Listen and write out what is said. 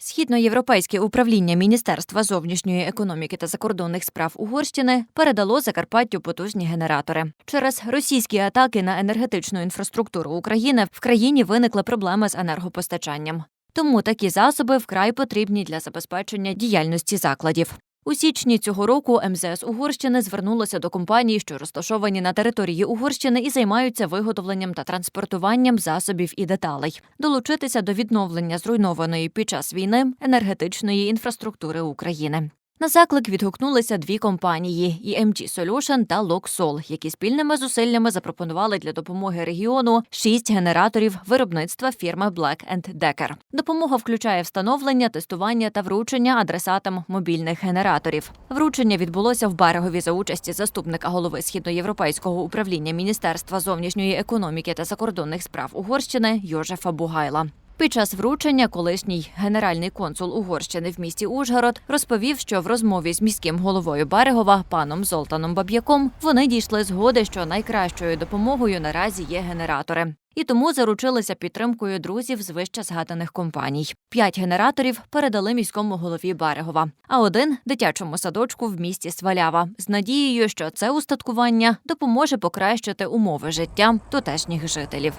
Східноєвропейське управління Міністерства зовнішньої економіки та закордонних справ Угорщини передало Закарпаттю потужні генератори. Через російські атаки на енергетичну інфраструктуру України в країні виникли проблеми з енергопостачанням. Тому такі засоби вкрай потрібні для забезпечення діяльності закладів. У січні цього року МЗС Угорщини звернулося до компаній, що розташовані на території Угорщини і займаються виготовленням та транспортуванням засобів і деталей, долучитися до відновлення зруйнованої під час війни енергетичної інфраструктури України. На заклик відгукнулися дві компанії EMG Solution та Loxol, які спільними зусиллями запропонували для допомоги регіону шість генераторів виробництва фірми Black Decker. Допомога включає встановлення, тестування та вручення адресатам мобільних генераторів. Вручення відбулося в берегові за участі заступника голови східноєвропейського управління Міністерства зовнішньої економіки та закордонних справ Угорщини Йожефа Бугайла. Під час вручення колишній генеральний консул Угорщини в місті Ужгород розповів, що в розмові з міським головою Берегова паном Золтаном Баб'яком вони дійшли згоди, що найкращою допомогою наразі є генератори. І тому заручилися підтримкою друзів з вище згаданих компаній. П'ять генераторів передали міському голові Берегова, а один дитячому садочку в місті Свалява з надією, що це устаткування допоможе покращити умови життя тутешніх жителів.